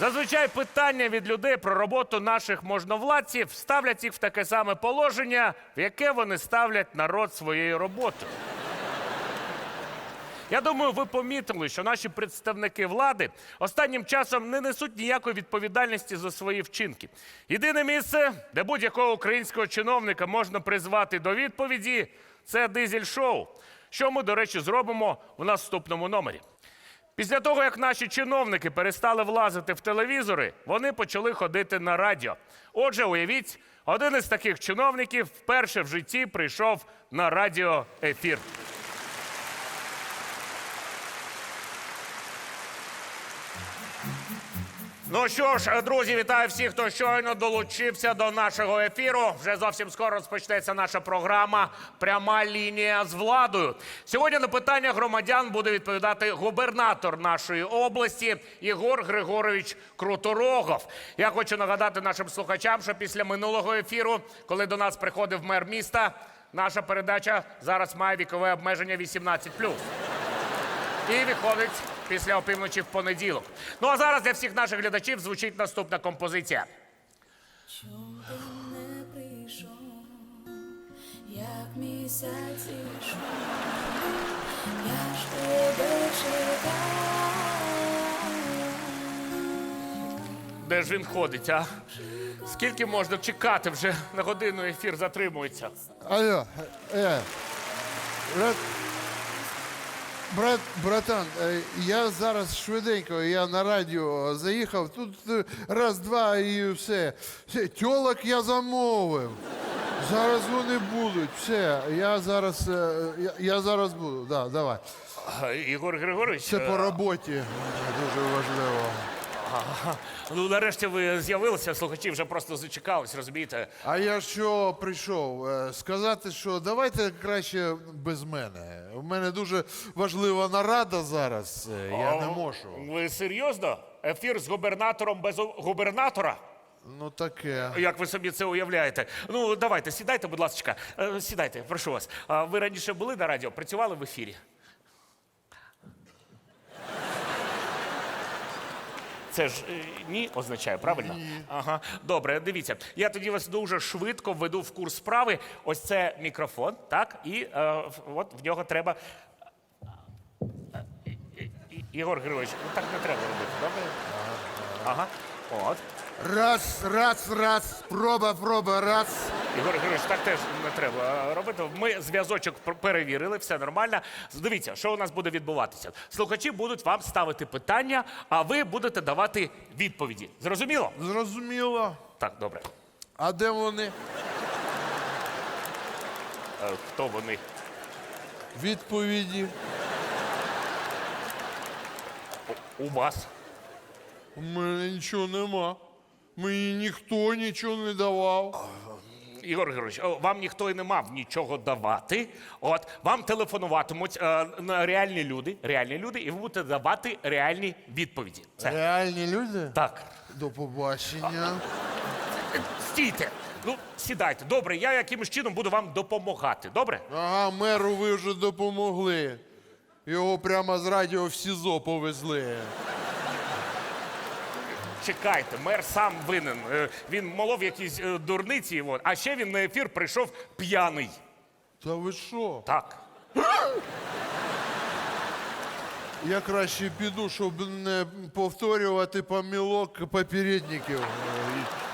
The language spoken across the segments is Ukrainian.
Зазвичай питання від людей про роботу наших можновладців ставлять їх в таке саме положення, в яке вони ставлять народ своєю роботою. Я думаю, ви помітили, що наші представники влади останнім часом не несуть ніякої відповідальності за свої вчинки. Єдине місце, де будь-якого українського чиновника можна призвати до відповіді, це дизель-шоу, що ми, до речі, зробимо в наступному номері. Після того, як наші чиновники перестали влазити в телевізори, вони почали ходити на радіо. Отже, уявіть, один із таких чиновників вперше в житті прийшов на радіоефір. Ну що ж, друзі, вітаю всіх, хто щойно долучився до нашого ефіру. Вже зовсім скоро розпочнеться наша програма Пряма лінія з владою. Сьогодні на питання громадян буде відповідати губернатор нашої області Єгор Григорович Круторогов. Я хочу нагадати нашим слухачам, що після минулого ефіру, коли до нас приходив мер міста, наша передача зараз має вікове обмеження 18+. І виходить після опівночі в понеділок. Ну а зараз для всіх наших глядачів звучить наступна композиція. Чом не прийшов, як місяць ішов, я ж тебе чекав. Де ж він ходить, а? Скільки можна чекати вже на годину ефір затримується? Алло, э, брат, брат, братан, е, я зараз швиденько, я на радіо заїхав, тут е, раз, два і все. Все, Тьолок я замовив. Зараз вони будуть. Все, я зараз, е, я, я зараз буду. Да, давай. Ігор Григорович, Це по роботі дуже важливо. Ну нарешті ви з'явилися, слухачі вже просто зачекались, розумієте? А я що прийшов? Е, Сказати, що давайте краще без мене. У мене дуже важлива нарада зараз. е, Я не А, можу. Ви серйозно? Ефір з губернатором без губернатора? Ну таке. Як ви собі це уявляєте? Ну, давайте, сідайте, будь ласка. Е, Сідайте, прошу вас. А ви раніше були на радіо, працювали в ефірі? Це ж е, ні означає, правильно? Ні. Ага. Добре, дивіться. Я тоді вас дуже швидко введу в курс справи. Ось це мікрофон, так? І е, в- от в нього треба. Е, Ігор Григорович, ну так не треба робити, добре? Ага. От. Раз, раз, раз, проба, проба, раз. Ігор Григорович, так теж не треба робити. Ми зв'язочок перевірили, все нормально. Дивіться, що у нас буде відбуватися. Слухачі будуть вам ставити питання, а ви будете давати відповіді. Зрозуміло? Зрозуміло. Так, добре. А де вони? Е, Хто вони? Відповіді. У вас. У мене нічого нема. Мені ніхто нічого не давав. Ігор о, вам ніхто і не мав нічого давати. От вам телефонуватимуть е, реальні люди, реальні люди, і ви будете давати реальні відповіді. Це Реальні люди? так. До побачення. Стійте. Ну, сідайте. Добре, я якимось чином буду вам допомагати. Добре? Ага, меру ви вже допомогли. Його прямо з радіо в СІЗО повезли. Чекайте, мер сам винен. Е, Він молов якісь е, дурниці, от. а ще він на ефір прийшов п'яний. Та ви що? Так. Я краще піду, щоб не повторювати помилок попередників.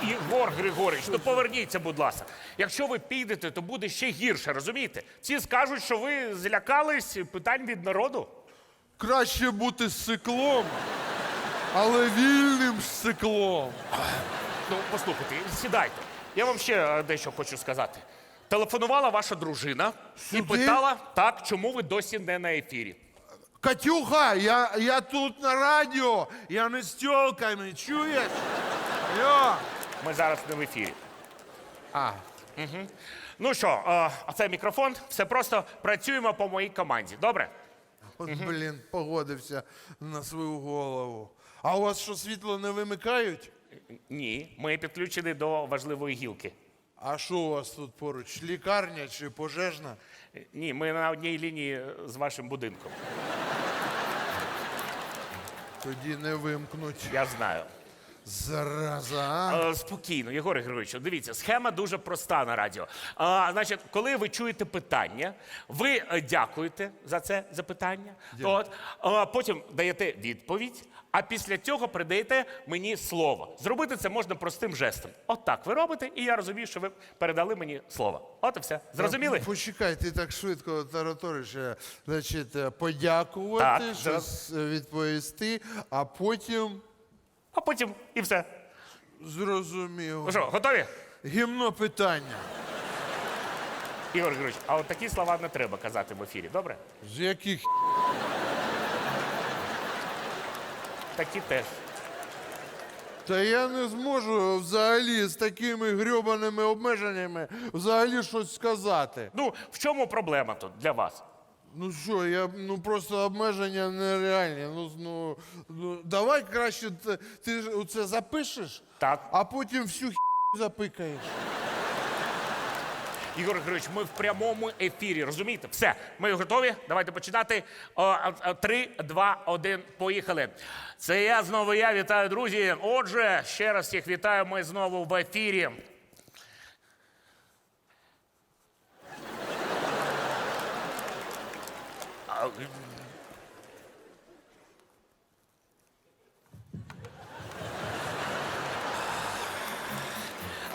Ігор Григорович, ну поверніться, будь ласка. Якщо ви підете, то буде ще гірше, розумієте? Всі скажуть, що ви злякались питань від народу. Краще бути сиклом, але вільним сиклом. Ну, послухайте, сідайте. Я вам ще е, дещо хочу сказати. Телефонувала ваша дружина і питала, так, чому ви досі не на ефірі. Катюха, я, я тут на радіо, я не з тьолками, чуєш? Йо. Ми зараз не в ефірі. А, Ну що, е, а це мікрофон. Все просто працюємо по моїй команді. Добре? от, блін, погодився на свою голову. А у вас що, світло не вимикають? Ні, ми підключені до важливої гілки. А що у вас тут поруч? Лікарня чи пожежна? Ні, ми на одній лінії з вашим будинком. Тоді не вимкнуть. Я знаю. Зараза, а? Е, Спокійно, Єгор Григорович, дивіться, схема дуже проста на радіо. А, значить, коли ви чуєте питання, ви е, дякуєте за це запитання, от, а, потім даєте відповідь, а після цього передаєте мені слово. Зробити це можна простим жестом. От так ви робите, і я розумію, що ви передали мені слово. От і все. Зрозуміли? Почекай, ти так швидко тараториш. Е, Значить, е, подякувати, Так, щось е, відповісти, а потім А потім і все. зрозумів. Ну що, готові? Гімно питання. Ігор Григорович, а от такі слова не треба казати в ефірі, добре? З яких Такі теж. Та я не зможу взагалі з такими грьобаними обмеженнями взагалі щось сказати. Ну, в чому проблема тут для вас? Ну що, я ну просто обмеження нереальні. Ну, ну, ну давай краще т- ти ж оце запишеш, Так. а потім всю хі запикаєш. Ігор Григорович, ми в прямому ефірі, розумієте? Все, ми готові. Давайте починати. О, а, а, Три, два, один, поїхали. Це я знову я. Вітаю, друзі. Отже, ще раз всіх вітаю. Ми знову в ефірі.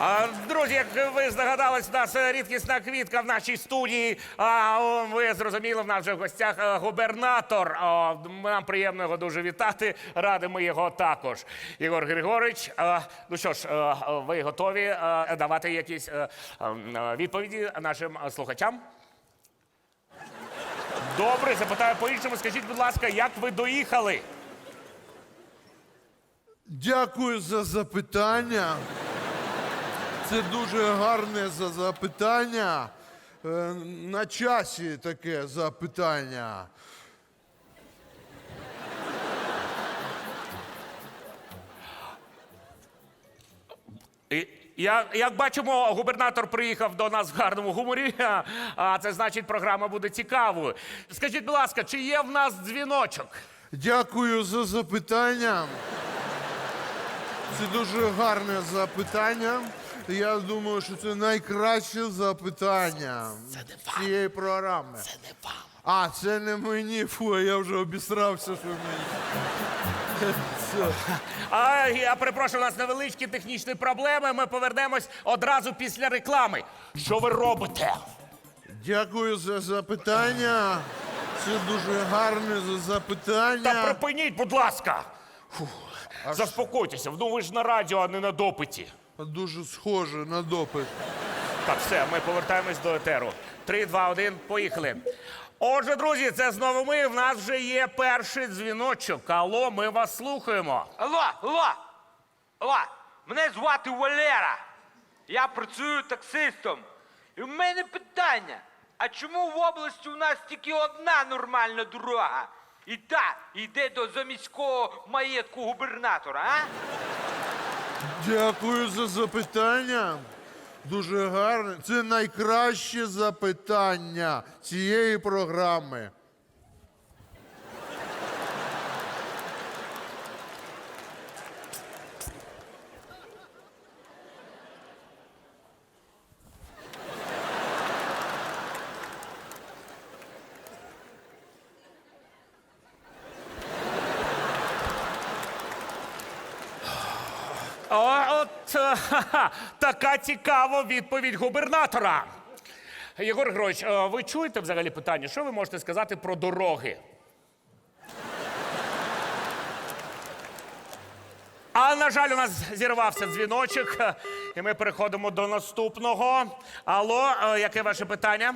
А, Друзі, як ви здогадались, у нас е, рідкісна квітка в нашій студії. А ви зрозуміли, в нас вже в гостях е, губернатор. Нам приємно його дуже вітати. Радимо його також. Ігор Григорович. е, Ну що ж, ви готові давати якісь е, е, відповіді нашим слухачам? Добре, запитаю по-іншому. Скажіть, будь ласка, як ви доїхали? Дякую за запитання. Це дуже гарне за запитання. Е, На часі таке запитання. І, Я, як бачимо, губернатор приїхав до нас в гарному гуморі, а, це значить, програма буде цікавою. Скажіть, будь ласка, чи є в нас дзвіночок? Дякую за запитання. Це дуже гарне запитання. Я думаю, що це найкраще запитання Це не цієї програми. Це не вам. А, це не мені. Фу, я вже обісрався, що мені. А я перепрошую, у нас невеличкі технічні проблеми. Ми повернемось одразу після реклами. Що ви робите? Дякую за запитання. Це дуже гарне за запитання. Та припиніть, будь ласка. Фу. Заспокойтеся, ну ви ж на радіо, а не на допиті. Дуже схоже на допит. Так, все, ми повертаємось до етеру. Три, два, один, поїхали. Отже, друзі, це знову ми. В нас вже є перший дзвіночок. Алло, ми вас слухаємо. Алло, алло, алло, мене звати Валера. Я працюю таксистом. І в мене питання: а чому в області у нас тільки одна нормальна дорога? І та йде до заміського маєтку губернатора, а? Дякую за запитання. Дуже гарне. Це найкраще запитання цієї програми. О, е, ха-ха, така цікава відповідь губернатора. Єгор Григорович, е, ви чуєте взагалі питання? Що ви можете сказати про дороги? А на жаль, у нас зірвався дзвіночок, е, і ми переходимо до наступного. Алло, яке ваше питання?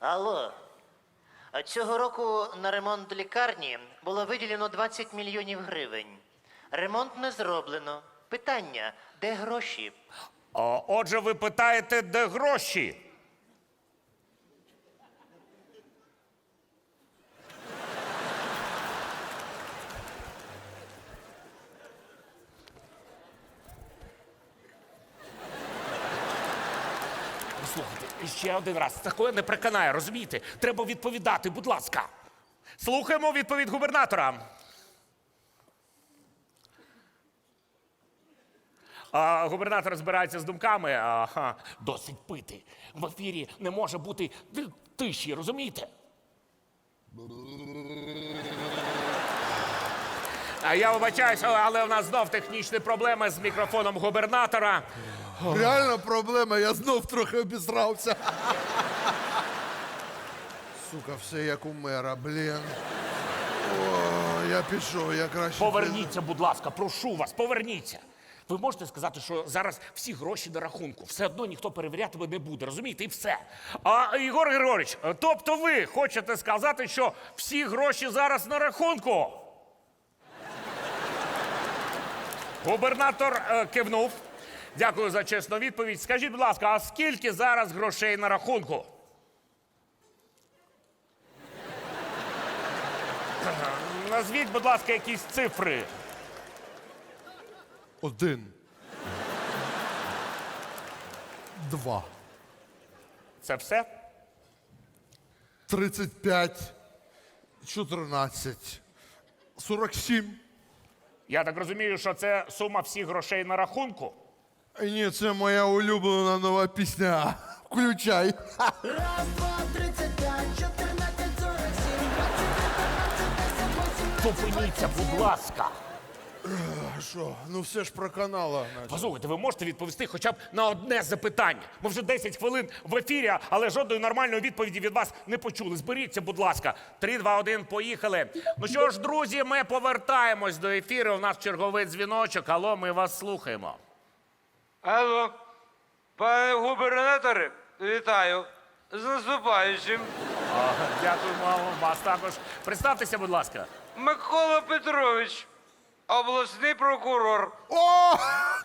Алло. Цього року на ремонт лікарні було виділено 20 мільйонів гривень. Ремонт не зроблено. Питання, де гроші? О, отже, ви питаєте, де гроші? Слухайте, ще один раз. Такое не приканає, розумієте? Треба відповідати, будь ласка. Слухаємо відповідь губернатора. А, губернатор збирається з думками. Ага, досить пити. В ефірі не може бути ти- тиші, розумієте? А я вибачаюся, але у нас знов технічні проблеми з мікрофоном губернатора. Реальна проблема, я знов трохи обісрався. Сука, все як у мера, блін. О, я пішов, я краще. Поверніться, будь ласка, прошу вас, поверніться. Ви можете сказати, що зараз всі гроші на рахунку. Все одно ніхто перевіряти не буде, розумієте, і все. А Ігор Григорович, тобто ви хочете сказати, що всі гроші зараз на рахунку? Губернатор е, кивнув. Дякую за чесну відповідь. Скажіть, будь ласка, а скільки зараз грошей на рахунку? Назвіть, будь ласка, якісь цифри. Один. Два. Це все? 35. 14. 47. Я так розумію, що це сума всіх грошей на рахунку. Ні, це моя улюблена нова пісня. Включай. Раз, два, тридцять п'ять, чотирнадцять, сорок сім, двадцять, Зупиніться, будь ласка. А що? Ну все ж про канала. значить. Послухайте, ви можете відповісти хоча б на одне запитання. Ми вже 10 хвилин в ефірі, але жодної нормальної відповіді від вас не почули. Зберіться, будь ласка. 3, 2, 1, поїхали. Ну що ж, друзі, ми повертаємось до ефіру. У нас черговий дзвіночок. Алло, ми вас слухаємо. Алло, пане губернаторе, вітаю. З наступаючим. А, Дякуємо вас також. Представтеся, будь ласка. Микола Петрович, обласний прокурор. О,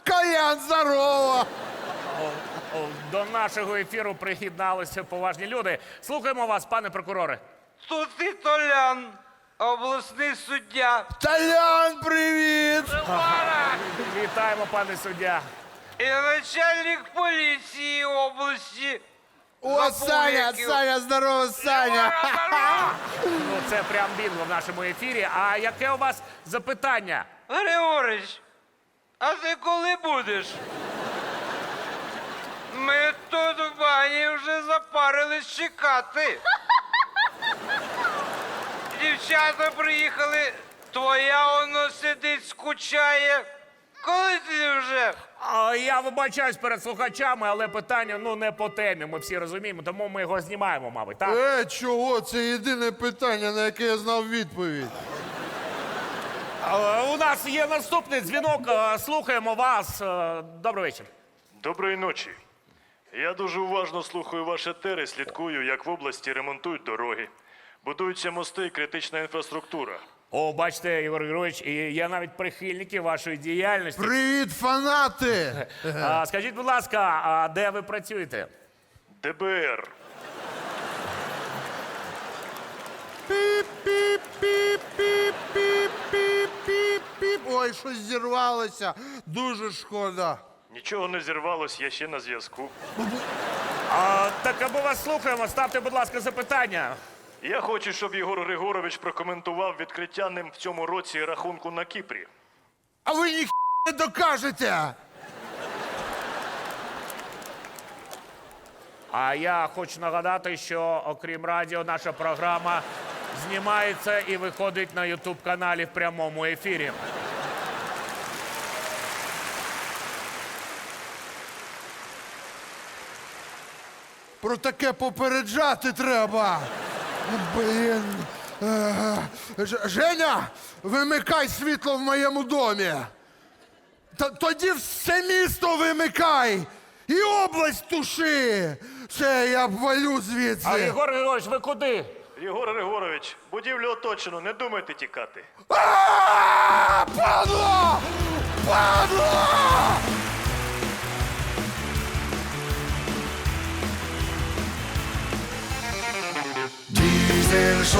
Каян, здорово! До нашого ефіру приєдналися поважні люди. Слухаємо вас, пане прокуроре. Тут і Толян, обласний суддя. Толян, привіт! Вітаємо, пане суддя. І начальник поліції області. О, Саня, Забув, Саня, здорово, Саня! Ну, це прям бінго в нашому ефірі. А яке у вас запитання? Григорич, а ти коли будеш? Ми тут в бані вже запарились чекати. Дівчата приїхали, твоя воно сидить, скучає. Коли ти вже? А, я вибачаюсь перед слухачами, але питання ну не по темі. Ми всі розуміємо, тому ми його знімаємо, мабуть. Так? Е, чого? Це єдине питання, на яке я знав відповідь. А, у нас є наступний дзвінок. а, Слухаємо вас. А, Добрий вечір. Доброї ночі. Я дуже уважно слухаю ваші етери, слідкую, як в області ремонтують дороги, будуються мости і критична інфраструктура. О, бачите, Ігор Григорович, і я навіть прихильники вашої діяльності. Привіт, фанати! А, скажіть, будь ласка, а де ви працюєте? ДБР. Піп, піп, піп, піп, піп, піп, піп, піп. Ой, щось зірвалося. Дуже шкода. Нічого не зірвалось, я ще на зв'язку. А, так або вас слухаємо. Ставте, будь ласка, запитання. Я хочу, щоб Єгор Григорович прокоментував відкриття ним в цьому році рахунку на Кіпрі. А ви ніхто не докажете. А я хочу нагадати, що окрім радіо, наша програма знімається і виходить на Ютуб каналі в прямому ефірі. Про таке попереджати треба. Блін. Е, Женя, вимикай світло в моєму домі. Та тоді все місто вимикай. І область туши. Все, я валю звідси. А Єгор Григорович, ви куди? Єгор Григорович, будівлю оточено, не думайте тікати. Падло! Падло! 接受